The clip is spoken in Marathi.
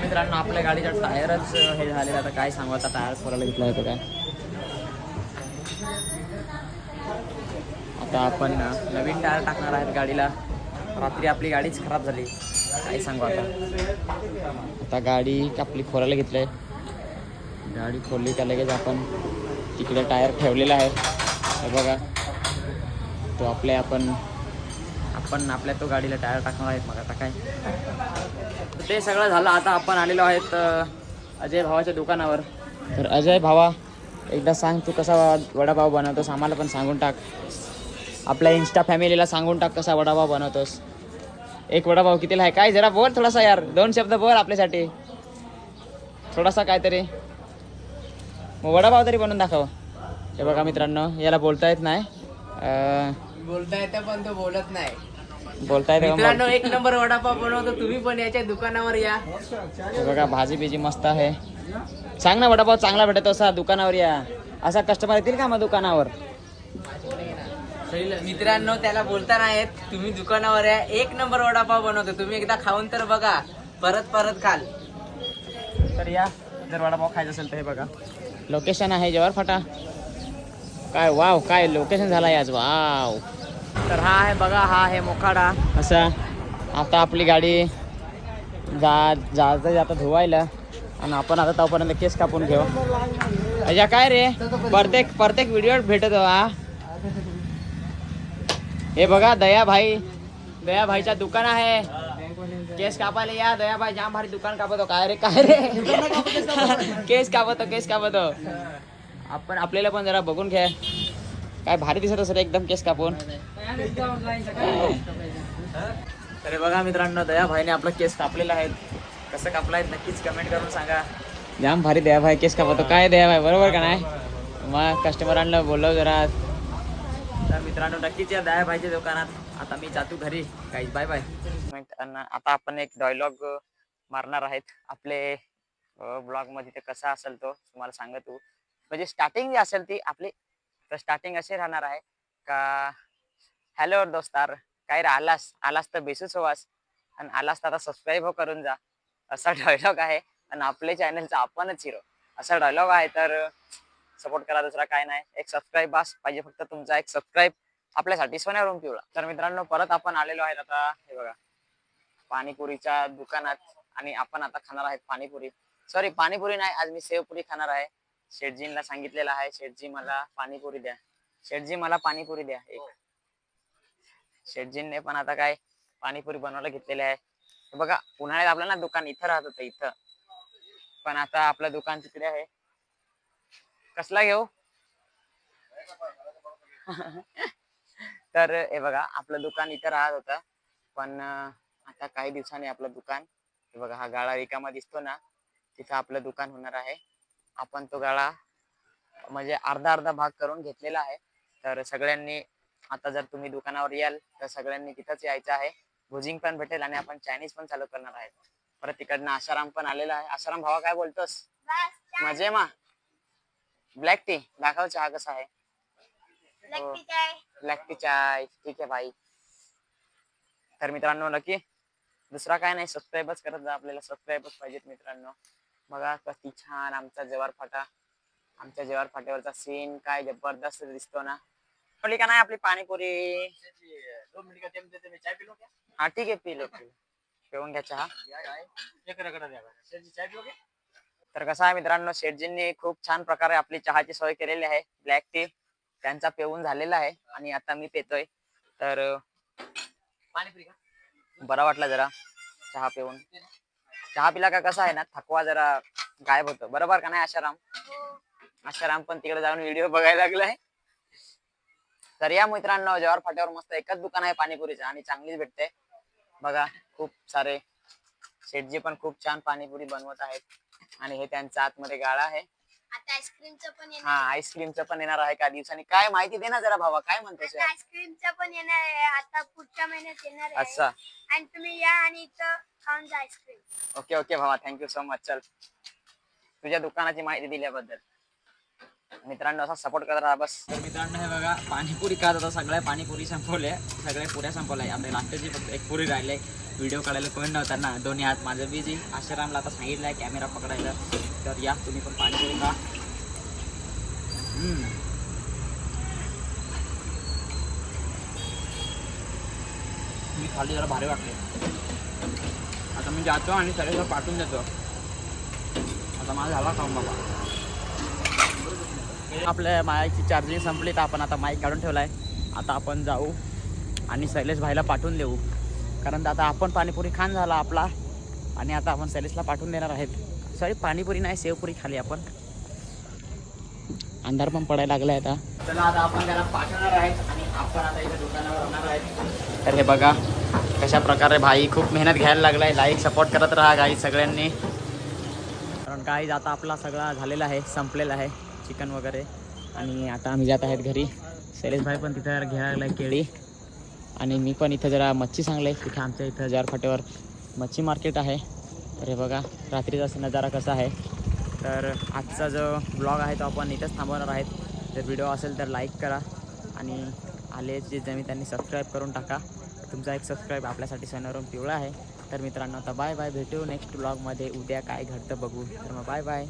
मित्रांनो आपल्या गाडीच्या टायरच हे झालेलं आता काय सांगू? आता टायर फोरायला घेतला होतं काय? आता आपण नवीन टायर टाकणार आहेत गाडीला. रात्री आपली गाडीच खराब झाली. काय सांगू आता? आता गाडी आपली खोलायला घेतली आहे गाडी खोलली त्या लगेच आपण तिकडे टायर ठेवलेला आहे. हे बघा. तो आपल्या आपण आपण आपल्या तो गाडीला टायर टाकणार आहेत मग. आता काय? तर ते सगळं झालं. आता आपण आलेलो आहेत अजय भावाच्या दुकानावर. तर अजय भावा एकदा सांग तू कसा वडापाव बनवतोस? आम्हाला पण सांगून टाक. आपल्या इन्स्टा फॅमिलीला सांगून टाक कसा वडापाव बनवतोस. एक वडापाव कितीला आहे? काय जरा बोल थोडासा यार. दोन शब्द बोल आपल्यासाठी. थोडासा काहीतरी. मग वडापाव तरी बनवून दाखव. हे बघा मित्रांनो याला बोलता येत नाही. बोलता येतं पण तो बोलत नाही. बोलता येत मित्रांनो एक नंबर वडापाव बनवतो. तुम्ही पण याच्या दुकानावर या. बघा भाजी बिजी मस्त आहे. सांग ना वडापाव चांगला भेटतो असा दुकानावर या. असा कस्टमर येतील का मग दुकानावर? मित्रांनो त्याला बोलता नाही येत. तुम्ही दुकानावर या. एक नंबर वडापाव बनवतो. तुम्ही एकदा खाऊन तर बघा. परत परत खाल. तर या. जर वडापाव खायचा असेल तर हे बघा. लोकेशन आहे जवाहर फाटा. काय वाव काय लोकेशन झालं आज? वाव तर हा आहे बघा हा आहे मोखाडा. असा आता आपली गाडी जा जाता जाता धुवायला आणि आपण आता तोपर्यंत केस कापून घेऊ. अजा काय रे? प्रत्येक प्रत्येक व्हिडिओ भेटत हा हे बघा दया भाई दया भाईचा दुकान आहे. केस कापायला या दया भाई जाम भारी दुकान कापतो. काय रे काय रे? केस कापतो केस कापतो. आपण आपल्याला पण जरा बघून घ्या. काय भारी दिसत असं एकदम केस कापून. अरे बघा मित्रांनो दया भाईने आपला केस कापलेला आहे. कसं कापला आहे नक्कीच कमेंट करून सांगा. जाम भारी दया भाई केस कापतो. काय दया भाई बरोबर का नाही? मग कस्टमरांना बोललो जरा. तर मित्रांनो नक्कीच या दया भाईच्या दुकानात. आता मी जातो घरी. काही बाय बाय आता आपण एक डायलॉग मारणार आहेत. आपले ब्लॉगमध्ये ते कसा असेल तो तुम्हाला सांगतो. म्हणजे स्टार्टिंग जी असेल ती आपली तर स्टार्टिंग असे राहणार आहे. का हॅलो दोस्तार काय रे आलास आलास तर बेसूच होवास. आणि आलास तर आता सबस्क्राईब हो करून जा. असा डायलॉग आहे. आणि आपल्या चॅनलचा आपणच हिरो असा डायलॉग आहे तर सपोर्ट करा दुसरा काय नाही. एक सबस्क्राईब बास पाहिजे फक्त तुमचा एक सबस्क्राईब आपल्यासाठी सोन्यावरून पिवळा. तर मित्रांनो परत आपण आलेलो आहेत आता हे बघा. पाणीपुरीच्या दुकानात. आणि आपण आता खाणार आहेत पाणीपुरी. सॉरी पाणीपुरी नाही आज मी सेवपुरी खाणार आहे. शेठजींना सांगितलेलं आहे शेठजी मला पाणीपुरी द्या. शेठजी मला पाणीपुरी द्या एक. शेठजींने पण आता काय पाणीपुरी बनवायला घेतलेली आहे. हे बघा उन्हाळ्यात आपलं ना दुकान इथं राहत होतं इथं. पण आता आपलं दुकान तिकडे आहे. कसला घेऊ? तर हे बघा आपलं दुकान इथं राहत होतं. पण आता काही दिवसांनी आपलं दुकान हे बघा हा गाळा रिकामा दिसतो ना तिथं आपलं दुकान होणार आहे. आपण तो गाळा म्हणजे अर्धा अर्धा भाग करून घेतलेला आहे. तर सगळ्यांनी आता जर तुम्ही दुकानावर याल तर सगळ्यांनी तिथंच यायचं आहे. भुजिंग पण भेटेल आणि आपण चायनीज पण चालू करणार आहे. परत तिकडनं आसाराम पण आलेला आहे. आसाराम भावा काय बोलतोस? मजे मा? ब्लॅक टी दाखव चहा कसा आहे. ब्लॅक टी चाय. ठीक आहे भाई तर मित्रांनो नक्की दुसरा काय नाही सबस्क्राईबच करत जा आपल्याला सबस्क्राईबच पाहिजेत मित्रांनो. बघा किती छान आमचा जवार फाटा. आमच्या जवार फाट्यावरचा सीन काय जबरदस्त दिसतो ना. बोलली का नाही आपली पाणीपुरी? हा ठीक आहे पिलो पिऊन घ्या चहा. तर कसं आहे मित्रांनो शेठजींनी खूप छान प्रकारे आपली चहाची सोय केलेली आहे. ब्लॅक टी त्यांचा पिऊन झालेला आहे आणि आता मी पेतोय. तर पाणीपुरी का? बरा वाटला जरा चहा पिऊन. चहा पिला का कसा आहे ना? थकवा जरा गायब होतो. बरोबर का नाही आशाराम? आशाराम पण तिकडे जाऊन व्हिडिओ बघायला लागलाय. तर या मित्रांनो जवाहर फाट्यावर मस्त एकच दुकान आहे पाणीपुरीचं आणि चांगलीच भेटते. बघा खूप सारे शेठजी पण खूप छान पाणीपुरी बनवत आहेत. आणि हे त्यांचा आतमध्ये गाळा आहे. आता आईस्क्रीमचं पण हा येणार आईस्क्रीमचं पण येणार आहे का दिवसांनी. काय माहिती दे ना जरा भावा काय म्हणतोस आता आईस्क्रीमचं पण येणार आहे. आता पुढच्या महिन्यात येणार आहे. अच्छा. आणि तुम्ही या आणि इथं खाऊन जा आईस्क्रीम ओके ओके भावा थँक्यू सो मच चल. तुझ्या दुकानाची माहिती दिल्याबद्दल. मित्रांनो असा सपोर्ट करत राहा बस. तर मित्रांनो हे बघा पाणीपुरी खात होता. सगळ्या पाणीपुरी संपवले सगळ्या पुऱ्या संपवल्या. आता लास्टची फक्त एक पुरी राहिले. व्हिडिओ काढायला कोण नव्हता ना. दोन्ही हात माझं बिझी आश्रमला आता सांगितलं आहे कॅमेरा पकडायला. तर या तुम्ही पण पाणीपुरी खा मी खाली जरा भारी वाटले. आता मी जातो आणि सगळ्यांना पाठवून देतो. आता माझा झाला काम बाबा. आपल्या मायाची चार्जिंग संपली तर आपण आता माईक काढून ठेवला आहे आता आपण जाऊ आणि शैलेश भाईला पाठवून देऊ. कारण आता आपण पाणीपुरी खान झाला आपला. आणि आता आपण शैलेशला पाठवून देणार आहेत. सॉरी पाणीपुरी नाही सेवपुरी खाली आपण. अंधार पण पडायला लागला आहे आता. चला आता आपण त्याला पाठवणार आहेत आणि आपण आता इथे दुकानावर होणार आहेत. तर हे बघा कशा प्रकारे भाई खूप मेहनत घ्यायला लागलाय. लाईक सपोर्ट करत राहा गाई सगळ्यांनी. कारण काही आता आपला सगळा झालेला आहे संपलेला आहे चिकन वगैरे. आणि आता आम्ही जात आहेत घरी. शैलेश भाई पण तिथं घ्यायला लागलाय केळी. आणि मी पण इथं जरा मच्छी सांगले तिथे आमच्या इथं जारफाट्यावर मच्छी मार्केट आहे. तर हे बघा रात्रीचा नजारा कसा आहे. तर आजचा जो ब्लॉग आहे तो आपण इथंच थांबवणार आहेत. जर व्हिडिओ असेल तर लाईक करा आणि आले जे जमी त्यांनी सबस्क्राईब करून टाका. तुमचा एक सबस्क्राईब आपल्यासाठी सणावरून पिवळा आहे. तर मित्रांनो आता बाय बाय भेटू नेक्स्ट ब्लॉगमध्ये उद्या काय घडतं बघू. तर मग बाय बाय